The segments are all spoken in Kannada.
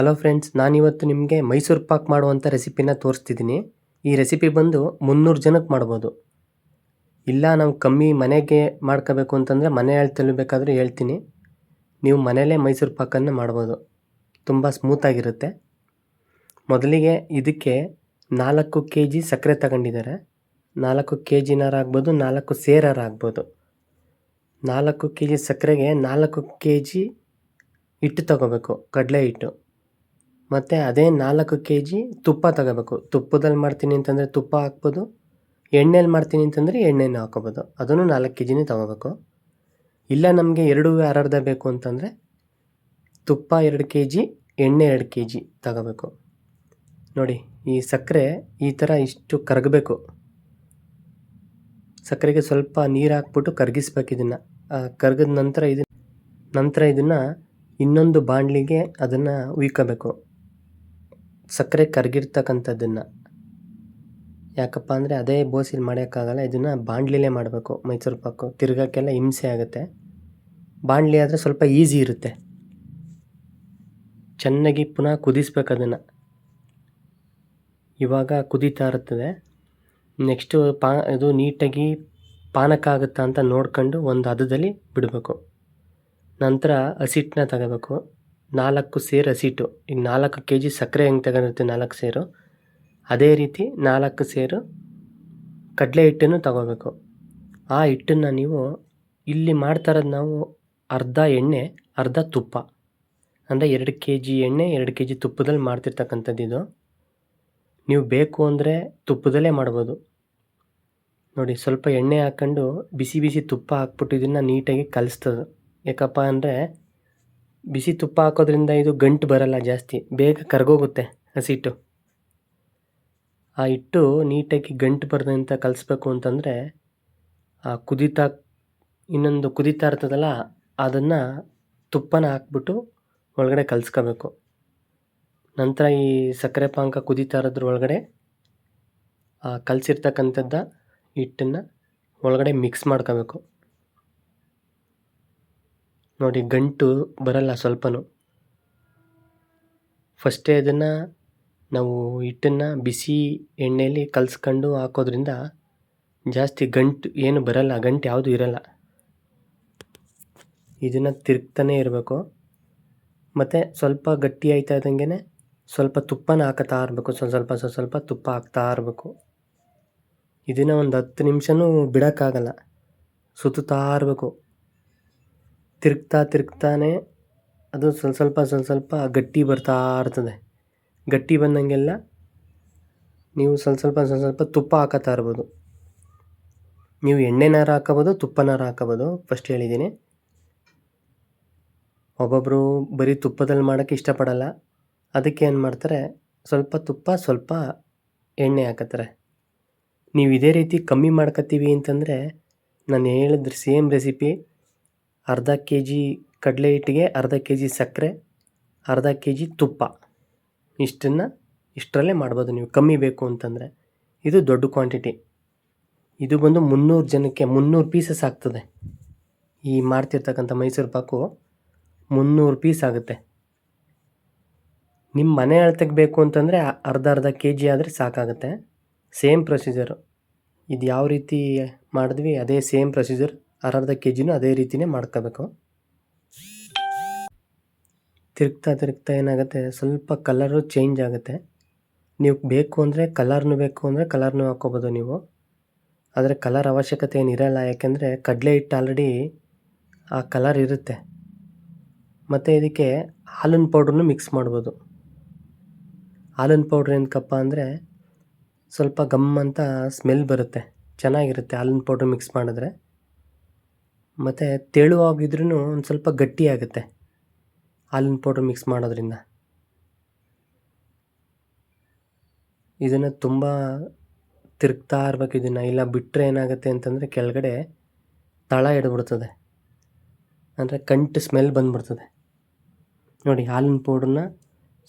ಹಲೋ ಫ್ರೆಂಡ್ಸ್ ನಾನಿವತ್ತು ನಿಮಗೆ ಮೈಸೂರು ಪಾಕ್ ಮಾಡುವಂಥ ರೆಸಿಪಿನ ತೋರಿಸ್ತಿದ್ದೀನಿ. ಈ ರೆಸಿಪಿ ಬಂದು ಮುನ್ನೂರು ಜನಕ್ಕೆ ಮಾಡ್ಬೋದು. ಇಲ್ಲ, ನಾವು ಕಮ್ಮಿ ಮನೆಗೆ ಮಾಡ್ಕೋಬೇಕು ಅಂತಂದರೆ ಮನೆ ಹೇಳ್ತಲ್ಲಿ ಬೇಕಾದರೂ ಹೇಳ್ತೀನಿ. ನೀವು ಮನೆಯಲ್ಲೇ ಮೈಸೂರು ಪಾಕನ್ನು ಮಾಡ್ಬೋದು. ತುಂಬ ಸ್ಮೂತಾಗಿರುತ್ತೆ ಮೊದಲಿಗೆ ಇದಕ್ಕೆ ನಾಲ್ಕು ಕೆ ಜಿ ಸಕ್ಕರೆ ತಗೊಂಡಿದ್ದಾರೆ. ನಾಲ್ಕು ಕೆ ಜಿನಾರು ಆಗ್ಬೋದು, ನಾಲ್ಕು ಸೇರಾರು ಆಗ್ಬೋದು. ನಾಲ್ಕು ಕೆ ಜಿ ಸಕ್ಕರೆಗೆ ನಾಲ್ಕು ಕೆ ಜಿ ಹಿಟ್ಟು ತಗೋಬೇಕು, ಕಡಲೆ ಹಿಟ್ಟು. ಮತ್ತು ಅದೇ ನಾಲ್ಕು ಕೆ ಜಿ ತುಪ್ಪ ತಗೋಬೇಕು. ತುಪ್ಪದಲ್ಲಿ ಮಾಡ್ತೀನಿ ಅಂತಂದರೆ ತುಪ್ಪ ಹಾಕ್ಬೋದು. ಎಣ್ಣೆಲಿ ಮಾಡ್ತೀನಿ ಅಂತಂದರೆ ಎಣ್ಣೆನ ಹಾಕೋಬೋದು. ಅದನ್ನು ನಾಲ್ಕು ಕೆ ಜಿನೇ ತಗೋಬೇಕು. ಇಲ್ಲ ನಮಗೆ ಎರಡು ಅರ್ಧ ಬೇಕು ಅಂತಂದರೆ ತುಪ್ಪ ಎರಡು ಕೆ ಜಿ ಎಣ್ಣೆ ಎರಡು ಕೆ ಜಿ ತಗೋಬೇಕು. ನೋಡಿ, ಈ ಸಕ್ಕರೆ ಈ ಥರ ಇಷ್ಟು ಕರಗಬೇಕು. ಸಕ್ಕರೆಗೆ ಸ್ವಲ್ಪ ನೀರು ಹಾಕ್ಬಿಟ್ಟು ಕರಗಿಸ್ಬೇಕು ಇದನ್ನು. ಕರಗಿದ ನಂತರ ಇದನ್ನ ನಂತರ ಇದನ್ನು ಇನ್ನೊಂದು ಬಾಣಲಿಗೆ ಅದನ್ನು ಉಯ್ಕೋಬೇಕು ಸಕ್ಕರೆ ಕರಗಿರ್ತಕ್ಕಂಥದ್ದನ್ನು. ಯಾಕಪ್ಪ ಅಂದರೆ ಅದೇ ಬೋಸಿಲಿ ಮಾಡೋಕ್ಕಾಗಲ್ಲ ಇದನ್ನು ಬಾಣಲಿಲೇ ಮಾಡಬೇಕು, ಮೈಸೂರು ಪಾಕು. ತಿರ್ಗೋಕ್ಕೆಲ್ಲ ಹಿಂಸೆ ಆಗುತ್ತೆ. ಬಾಣಲಿ ಆದರೆ ಸ್ವಲ್ಪ ಈಸಿ ಇರುತ್ತೆ. ಚೆನ್ನಾಗಿ ಪುನಃ ಕುದಿಸ್ಬೇಕು ಅದನ್ನು. ಇವಾಗ ಕುದೀತಾ ಇರ್ತದೆ. ನೆಕ್ಸ್ಟು ಪಾ, ಇದು ನೀಟಾಗಿ ಪಾನಕ ಆಗುತ್ತಾ ಅಂತ ನೋಡ್ಕೊಂಡು ಒಂದು ಹದದಲ್ಲಿ ಬಿಡಬೇಕು. ನಂತರ ಹಸಿಟ್ಟನ್ನ ತಗೋಬೇಕು. ನಾಲ್ಕು ಸೇರು ಹಸಿಟ್ಟು. ಈಗ ನಾಲ್ಕು ಕೆ ಜಿ ಸಕ್ಕರೆ ಹೆಂಗೆ ತಗೊಂಡಿರ್ತೀವಿ ನಾಲ್ಕು ಸೇರು? ಅದೇ ರೀತಿ ನಾಲ್ಕು ಸೇರು ಕಡಲೆ ಹಿಟ್ಟನ್ನು ತಗೋಬೇಕು. ಆ ಹಿಟ್ಟನ್ನು ನೀವು ಇಲ್ಲಿ ಮಾಡ್ತಾ ಇರೋದು ನಾವು ಅರ್ಧ ಎಣ್ಣೆ, ಅರ್ಧ ತುಪ್ಪ. ಅಂದರೆ ಎರಡು ಕೆ ಜಿ ಎಣ್ಣೆ, ಎರಡು ಕೆ ಜಿ ತುಪ್ಪದಲ್ಲಿ ಮಾಡ್ತಿರ್ತಕ್ಕಂಥದ್ದು ಇದು. ನೀವು ಬೇಕು ಅಂದರೆ ತುಪ್ಪದಲ್ಲೇ ಮಾಡ್ಬೋದು. ನೋಡಿ, ಸ್ವಲ್ಪ ಎಣ್ಣೆ ಹಾಕ್ಕೊಂಡು ಬಿಸಿ ಬಿಸಿ ತುಪ್ಪ ಹಾಕ್ಬಿಟ್ಟು ಇದನ್ನು ನೀಟಾಗಿ ಕಲಿಸ್ತದೆ. ಯಾಕಪ್ಪ ಅಂದರೆ ಬಿಸಿ ತುಪ್ಪ ಹಾಕೋದ್ರಿಂದ ಇದು ಗಂಟು ಬರಲ್ಲ ಜಾಸ್ತಿ. ಬೇಗ ಕರಗೋಗುತ್ತೆ ಹಸಿಟ್ಟು ಆ ಹಿಟ್ಟು ನೀಟಾಗಿ ಗಂಟು ಬರದಂತ ಕಲಿಸ್ಬೇಕು ಅಂತಂದರೆ, ಆ ಕುದಿತ, ಇನ್ನೊಂದು ಕುದೀತಾ ಇರ್ತದಲ್ಲ, ಅದನ್ನು ತುಪ್ಪನ ಹಾಕ್ಬಿಟ್ಟು ಒಳಗಡೆ ಕಲಿಸ್ಕೋಬೇಕು. ನಂತರ ಈ ಸಕ್ಕರೆ ಪಾಕ ಕುದೀತಾ ಇರೋದ್ರ ಒಳಗಡೆ, ಆ ಕಲಸಿರ್ತಕ್ಕಂಥದ್ದ ಹಿಟ್ಟನ್ನು ಒಳಗಡೆ ಮಿಕ್ಸ್ ಮಾಡ್ಕೋಬೇಕು. ನೋಡಿ, ಗಂಟು ಬರಲ್ಲ ಸ್ವಲ್ಪನೂ. ಫಸ್ಟೇ ಅದನ್ನು ನಾವು ಹಿಟ್ಟನ್ನು ಬಿಸಿ ಎಣ್ಣೆಯಲ್ಲಿ ಕಲಸ್ಕೊಂಡು ಹಾಕೋದ್ರಿಂದ ಜಾಸ್ತಿ ಗಂಟು ಏನು ಬರಲ್ಲ, ಗಂಟು ಯಾವುದು ಇರಲ್ಲ. ಇದನ್ನು ತಿರುಗ್ತಾನೆ ಇರಬೇಕು. ಮತ್ತು ಸ್ವಲ್ಪ ಗಟ್ಟಿ ಆಯ್ತಾ ಇದ್ದಂಗೆ ಸ್ವಲ್ಪ ತುಪ್ಪನ ಹಾಕತ್ತಾ ಇರಬೇಕು. ಸ್ವಲ್ಪ ಸ್ವಲ್ಪ ಸ್ವಲ್ಪ ಸ್ವಲ್ಪ ತುಪ್ಪ ಹಾಕ್ತಾ ಇರಬೇಕು. ಇದನ್ನು ಒಂದು ಹತ್ತು ನಿಮಿಷನೂ ಬಿಡೋಕ್ಕಾಗಲ್ಲ. ಸುತ್ತುತ್ತಾ ಇರಬೇಕು. ತಿರುಗ್ತಾ ತಿರುಗ್ತಾನೆ ಅದು ಸ್ವಲ್ಪ ಸ್ವಲ್ಪ ಸ್ವಲ್ಪ ಸ್ವಲ್ಪ ಗಟ್ಟಿ ಬರ್ತಾ ಇರ್ತದೆ. ಗಟ್ಟಿ ಬಂದಂಗೆಲ್ಲ ನೀವು ಸ್ವಲ್ಪ ಸ್ವಲ್ಪ ಸ್ವಲ್ಪ ಸ್ವಲ್ಪ ತುಪ್ಪ ಹಾಕತ್ತಾ ಇರ್ಬೋದು. ನೀವು ಎಣ್ಣೆನಾರು ಹಾಕೋಬೋದು, ತುಪ್ಪನಾರು ಹಾಕೋಬೋದು ಫಸ್ಟ್ ಹೇಳಿದ್ದೀನಿ. ಒಬ್ಬೊಬ್ಬರು ಬರೀ ತುಪ್ಪದಲ್ಲಿ ಮಾಡೋಕ್ಕೆ ಇಷ್ಟಪಡಲ್ಲ. ಅದಕ್ಕೆ ಏನು ಮಾಡ್ತಾರೆ, ಸ್ವಲ್ಪ ತುಪ್ಪ, ಸ್ವಲ್ಪ ಎಣ್ಣೆ ಹಾಕತ್ತಾರೆ. ನೀವು ಇದೇ ರೀತಿ ಕಮ್ಮಿ ಮಾಡ್ಕೊತೀವಿ ಅಂತಂದರೆ, ನಾನು ಹೇಳಿದ್ರೆ ಸೇಮ್ ರೆಸಿಪಿ ಅರ್ಧ ಕೆ ಜಿ ಕಡಲೆ ಹಿಟ್ಟಿಗೆ ಅರ್ಧ ಕೆ ಜಿ ಸಕ್ಕರೆ, ಅರ್ಧ ಕೆ ಜಿ ತುಪ್ಪ. ಇಷ್ಟನ್ನು ಇಷ್ಟರಲ್ಲೇ ಮಾಡ್ಬೋದು ನೀವು. ಕಮ್ಮಿ ಬೇಕು ಅಂತಂದರೆ. ಇದು ದೊಡ್ಡ ಕ್ವಾಂಟಿಟಿ ಇದು ಬಂದು ಮುನ್ನೂರು ಜನಕ್ಕೆ, ಮುನ್ನೂರು ಪೀಸಸ್ ಆಗ್ತದೆ. ಈ ಮಾಡ್ತಿರ್ತಕ್ಕಂಥ ಮೈಸೂರು ಪಾಕು ಮುನ್ನೂರು ಪೀಸ್ ಆಗುತ್ತೆ. ನಿಮ್ಮ ಮನೆ ಅಳತೆಗೆ ಬೇಕು ಅಂತಂದರೆ ಅರ್ಧ ಅರ್ಧ ಕೆ ಜಿ ಆದರೆ ಸಾಕಾಗುತ್ತೆ. ಸೇಮ್ ಪ್ರೊಸೀಜರು ಇದು ಯಾವ ರೀತಿ ಮಾಡಿದ್ವಿ, ಅದೇ ಸೇಮ್ ಪ್ರೊಸೀಜರ್ ಅರ್ಧ ಕೆ ಜಿನೂ ಅದೇ ರೀತಿಯೇ ಮಾಡ್ಕೋಬೇಕು. ತಿರುಗ್ತಾ ತಿರುಗ್ತಾ ಏನಾಗುತ್ತೆ, ಸ್ವಲ್ಪ ಕಲರು ಚೇಂಜ್ ಆಗುತ್ತೆ. ನೀವು ಬೇಕು ಅಂದರೆ ಕಲರ್ನು ಬೇಕು ಅಂದರೆ ಕಲರ್ನು ಹಾಕ್ಕೋಬೋದು ನೀವು. ಆದರೆ ಕಲರ್ ಅವಶ್ಯಕತೆ ಏನಿರಲ್ಲ ಯಾಕೆಂದರೆ ಕಡಲೆ ಹಿಟ್ಟು ಆಲ್ರೆಡಿ ಆ ಕಲರ್ ಇರುತ್ತೆ. ಮತ್ತು ಇದಕ್ಕೆ ಹಾಲಿನ ಪೌಡ್ರನ್ನು ಮಿಕ್ಸ್ ಮಾಡ್ಬೋದು. ಹಾಲಿನ ಪೌಡ್ರ್ ಏನಕ್ಕಪ್ಪ ಅಂದರೆ ಸ್ವಲ್ಪ ಗಮ್ ಅಂತ ಸ್ಮೆಲ್ ಬರುತ್ತೆ. ಚೆನ್ನಾಗಿರುತ್ತೆ ಹಾಲಿನ ಪೌಡ್ರ್ ಮಿಕ್ಸ್ ಮಾಡಿದ್ರೆ. ಮತ್ತು ತೆಳುವಾಗಿದ್ರೂ ಒಂದು ಸ್ವಲ್ಪ ಗಟ್ಟಿಯಾಗುತ್ತೆ ಹಾಲಿನ ಪೌಡ್ರ್ ಮಿಕ್ಸ್ ಮಾಡೋದ್ರಿಂದ. ಇದನ್ನು ತುಂಬ ತಿರುಗ್ತಾ ಇರ್ಬೇಕು ಇದನ್ನು. ಇಲ್ಲ ಬಿಟ್ಟರೆ ಏನಾಗುತ್ತೆ ಅಂತಂದರೆ ಕೆಳಗಡೆ ತಳ ಹಿಡ್ಬಿಡ್ತದೆ ಅಂದರೆ ಕಂಟು ಸ್ಮೆಲ್ ಬಂದ್ಬಿಡ್ತದೆ. ನೋಡಿ ಹಾಲಿನ ಪೌಡ್ರನ್ನ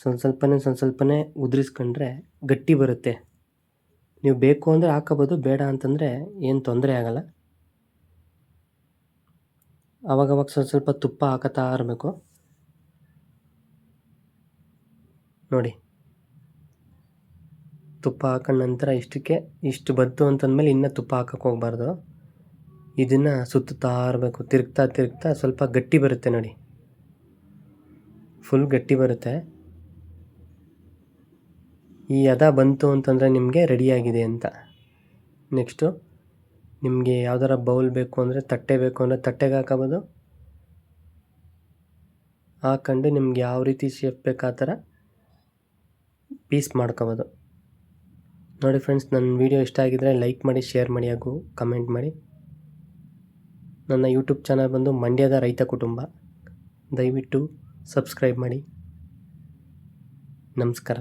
ಸ್ವಲ್ಪ ಸ್ವಲ್ಪನೇ ಸ್ವಲ್ಪ ಸ್ವಲ್ಪನೇ ಉದುರಿಸ್ಕೊಂಡ್ರೆ ಗಟ್ಟಿ ಬರುತ್ತೆ. ನೀವು ಬೇಕು ಅಂದರೆ ಹಾಕೋಬೋದು, ಬೇಡ ಅಂತಂದರೆ ಏನು ತೊಂದರೆ ಆಗೋಲ್ಲ. ಅವಾಗವಾಗ ಸ್ವಲ್ಪ ಸ್ವಲ್ಪ ತುಪ್ಪ ಹಾಕತ್ತಾ ಇರಬೇಕು. ನೋಡಿ. ತುಪ್ಪ ಹಾಕೊಂಡ ನಂತರ ಇಷ್ಟಕ್ಕೆ ಇಷ್ಟು ಬಂತು ಅಂತಂದಮೇಲೆ ಇನ್ನೂ ತುಪ್ಪ ಹಾಕಕ್ಕೆ ಹೋಗ್ಬಾರ್ದು. ಇದನ್ನು ಸುತ್ತುತ್ತಾ ಇರಬೇಕು. ತಿರುಗ್ತಾ ತಿರುಗ್ತಾ ಸ್ವಲ್ಪ ಗಟ್ಟಿ ಬರುತ್ತೆ ನೋಡಿ. ಫುಲ್ ಗಟ್ಟಿ ಬರುತ್ತೆ. ಈ ಹದ ಬಂತು ಅಂತಂದರೆ ನಿಮಗೆ ರೆಡಿಯಾಗಿದೆ ಅಂತ. ನೆಕ್ಸ್ಟು ನಿಮಗೆ ಯಾವ್ದಾರ ಬೌಲ್ ಬೇಕು ಅಂದರೆ ತಟ್ಟೆ ಬೇಕು ಅಂದರೆ ತಟ್ಟೆಗೆ ಹಾಕಬೋದು. ಹಾಕೊಂಡು ನಿಮ್ಗೆ ಯಾವ ರೀತಿ ಶೇಪ್ ಬೇಕು ಆ ಥರ ಪೀಸ್ ಮಾಡ್ಕೋಬೋದು. ನೋಡಿ ಫ್ರೆಂಡ್ಸ್ ನನ್ನ ವೀಡಿಯೋ ಇಷ್ಟ ಆಗಿದ್ದರೆ ಲೈಕ್ ಮಾಡಿ ಶೇರ್ ಮಾಡಿ ಹಾಗೂ ಕಮೆಂಟ್ ಮಾಡಿ. ನನ್ನ ಯೂಟ್ಯೂಬ್ ಚಾನಲ್ ಬಂದು ಮಂಡ್ಯದ ರೈತ ಕುಟುಂಬ. ದಯವಿಟ್ಟು ಸಬ್ಸ್ಕ್ರೈಬ್ ಮಾಡಿ. ನಮಸ್ಕಾರ.